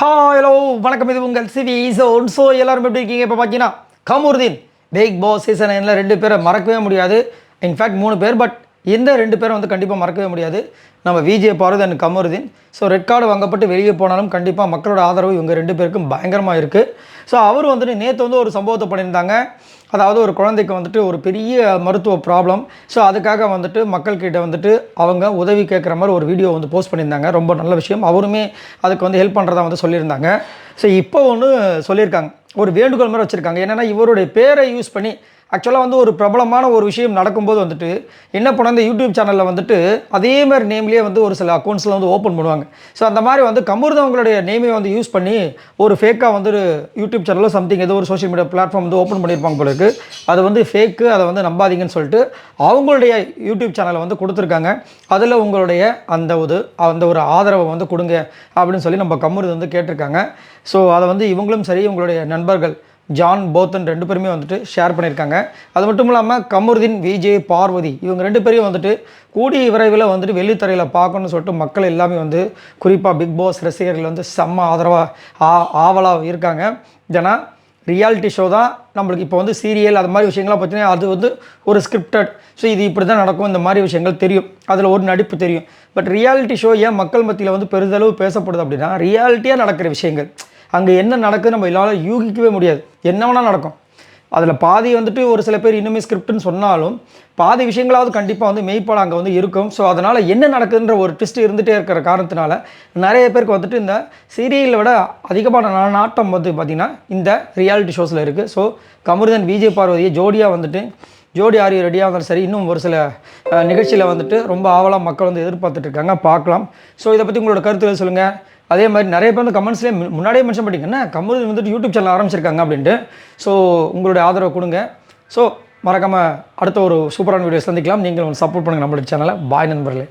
Hi hello வணக்கம். இது உங்கள் சிவி ஜோன் ஸோ எல்லோரும் எப்படி இருக்கீங்க? இப்போ பார்த்தீங்கன்னா கமருதீன் பிக் பாஸ் சீசன் நைனில் ரெண்டு பேரை மறக்கவே முடியாது. இன்ஃபேக்ட் மூணு பேர் பட் இந்த ரெண்டு பேரும் வந்து கண்டிப்பாக மறக்கவே முடியாது. நம்ம VJ Parvathi and Kamarudeen. So red card வாங்கப்பட்டு வெளியே போனாலும் கண்டிப்பாக மக்களோட ஆதரவு இவங்க ரெண்டு பேருக்கும் பயங்கரமாக இருக்குது ஸோ அவர் வந்துட்டு நேற்று வந்து ஒரு சம்பவத்தை பண்ணியிருந்தாங்க. அதாவது ஒரு குழந்தைக்கு வந்துட்டு ஒரு பெரிய மருத்துவ ப்ராப்ளம் ஸோ அதுக்காக வந்துட்டு மக்கள்கிட்ட வந்துட்டு அவங்க உதவி கேட்குற மாதிரி ஒரு வீடியோ வந்து போஸ்ட் பண்ணியிருந்தாங்க. ரொம்ப நல்ல விஷயம். அவருமே அதுக்கு வந்து ஹெல்ப் பண்ணுறதா வந்து சொல்லியிருந்தாங்க. ஸோ இப்போ ஒன்று சொல்லியிருக்காங்க. ஒரு வேண்டுகோள் மாதிரி வச்சுருக்காங்க. என்னென்னா இவருடைய பேரை யூஸ் பண்ணி ஆக்சுவலாக வந்து ஒரு பிரபலமான ஒரு விஷயம் நடக்கும்போது வந்துட்டு என்ன பண்ண இந்த யூடியூப் சேனலில் வந்துட்டு அதே மாதிரி நேம்லேயே வந்து ஒரு சில அக்கௌண்ட்ஸில் வந்து ஓப்பன் பண்ணுவாங்க. ஸோ அந்த மாதிரி வந்து கமுருதவங்களுடைய நேமை வந்து யூஸ் பண்ணி ஒரு ஃபேக்காக வந்து ஒரு யூடியூப் சேனலில் சம்திங் ஏதோ ஒரு சோஷியல் மீடியா பிளாட்ஃபார்ம் வந்து ஓப்பன் பண்ணியிருப்பாங்க போல அது வந்து ஃபேக்கு அதை வந்து நம்பாதீங்கன்னு சொல்லிட்டு அவங்களுடைய யூடியூப் சேனலை வந்து கொடுத்துருக்காங்க. அதில் உங்களுடைய அந்த ஒரு அந்த ஒரு ஆதரவை வந்து கொடுங்க அப்படின்னு சொல்லி நம்ம கமுருது வந்து கேட்டிருக்காங்க. ஸோ அதை வந்து இவங்களும் சரி இவங்களுடைய நண்பர்கள் ஜான் போத்தன் ரெண்டு பேருமே வந்துட்டு ஷேர் பண்ணியிருக்காங்க. அது மட்டும் இல்லாமல் கமருதீன் விஜே பார்வதி இவங்க ரெண்டு பேரையும் வந்துட்டு கூடிய விரைவில் வந்துட்டு வெள்ளித்தரையில் பார்க்கணும்னு சொல்லிட்டு மக்கள் எல்லாமே வந்து குறிப்பாக பிக் பாஸ் ரசிகர்கள் வந்து செம்ம ஆதரவாக ஆ ஆவலாக இருக்காங்க. ஏன்னா ரியாலிட்டி ஷோ தான் நம்மளுக்கு இப்போ வந்து சீரியல் அது மாதிரி விஷயங்கள்லாம் பார்த்தீங்கன்னா அது வந்து ஒரு ஸ்கிரிப்டட் ஸோ இது இப்படி தான் நடக்கும். இந்த மாதிரி விஷயங்கள் தெரியும். அதில் ஒரு நடிப்பு தெரியும். பட் ரியாலிட்டி ஷோ ஏன் மக்கள் மத்தியில் வந்து பெரிதளவு பேசப்படுது அப்படின்னா ரியாலிட்டியாக நடக்கிற விஷயங்கள். அங்கே என்ன நடக்குது நம்ம எல்லாரும் யூகிக்கவே முடியாது. என்ன வேணால் நடக்கும். அதில் பாதி வந்துட்டு ஒரு சில பேர் இன்னுமே ஸ்கிரிப்ட்னு சொன்னாலும் பாதி விஷயங்களாவது கண்டிப்பாக வந்து மெய்ப்பாடு அங்கே வந்து இருக்கும். ஸோ அதனால் என்ன நடக்குதுன்ற ஒரு ட்விஸ்ட் இருந்துகிட்டே இருக்கிற காரணத்தினால நிறைய பேருக்கு வந்துட்டு இந்த சீரியலை விட அதிகமான நாட்டம் வந்து பார்த்திங்கன்னா இந்த ரியாலிட்டி ஷோஸில் இருக்குது ஸோ கமருதன் விஜய் பார்வதியை ஜோடியாக வந்துட்டு ஜோடி ஆரியோ ரெடியாக இருந்தாலும் சரி இன்னும் ஒரு சில நிகழ்ச்சியில் வந்துட்டு ரொம்ப ஆவலாக மக்கள் வந்து எதிர்பார்த்துட்டு இருக்காங்க பார்க்கலாம். ஸோ இதை பற்றி உங்களோட கருத்துக்கள் சொல்லுங்கள் அதே மாதிரி நிறைய பேர் வந்து கமெண்ட்ஸ்லேயே முன்னாடியே மென்ஷன் பண்ணிங்கன்னா கமல் வந்துட்டு யூடியூப் சேனல் ஆரம்பிச்சிருக்காங்க அப்படின்ட்டு. ஸோ உங்களுடைய ஆதரவை கொடுங்க. ஸோ மறக்காமல் அடுத்த ஒரு சூப்பரான வீடியோ சந்திக்கலாம். நீங்கள் சப்போர்ட் பண்ணுங்கள் நம்மளுடைய சேனலை பாய் நண்பர்களே.